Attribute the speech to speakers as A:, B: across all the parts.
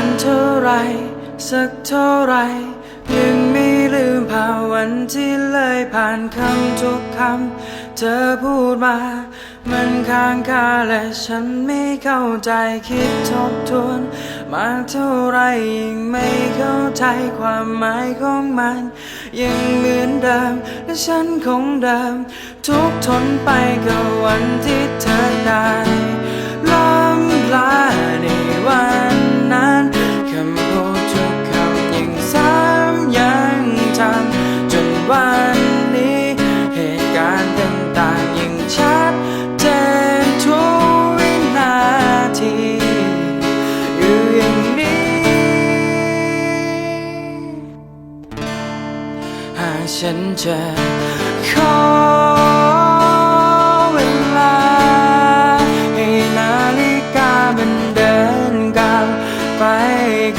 A: านเท่าไรสักเท่าไรยังไม่ลืมภาวันที่เลยผ่านคำทุกคำเธอพูดมา มันค้างคาและฉันไม่เข้าใจคิดทบทวนมากเท่าไรยิ่งไม่เข้าใจความหมายของมัน ยังเหมือนเดิมและฉันคงเดิม ทุกทนไปกับวันที่เธอได้ ฉันจะขอเวลา ให้นาฬิกามันเดินก้าวไป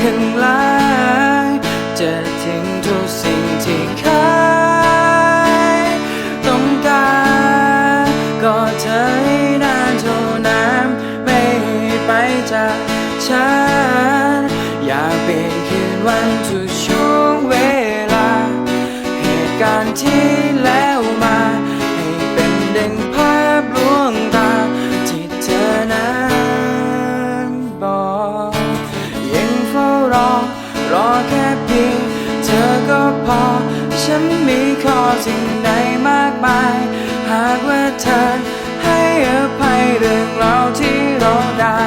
A: ข้างหลังจะถึงทุกสิ่งที่เคยต้องการก็เธอให้นานเท่า ที่แล้วมา ให้เป็นดังภาพลวงตา ที่เธอนั้นบอกยังเฝ้ารอ รอแค่เพียงเธอก็พอ ฉันมีข้อสิ่งใดมากมาย หากว่าเธอให้อภัยเรื่องราวที่เราได้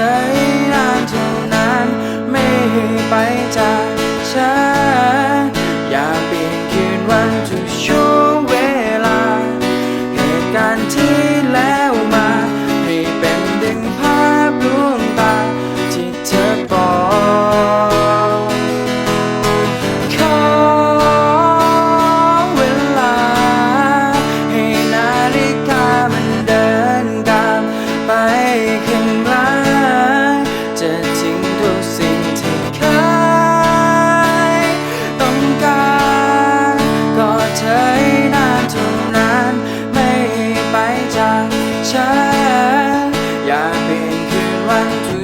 A: ฉยนานเท่านั้นไม่ให้ไปจากฉัน ฉันอยากเปลี่ยนคืนวันทุ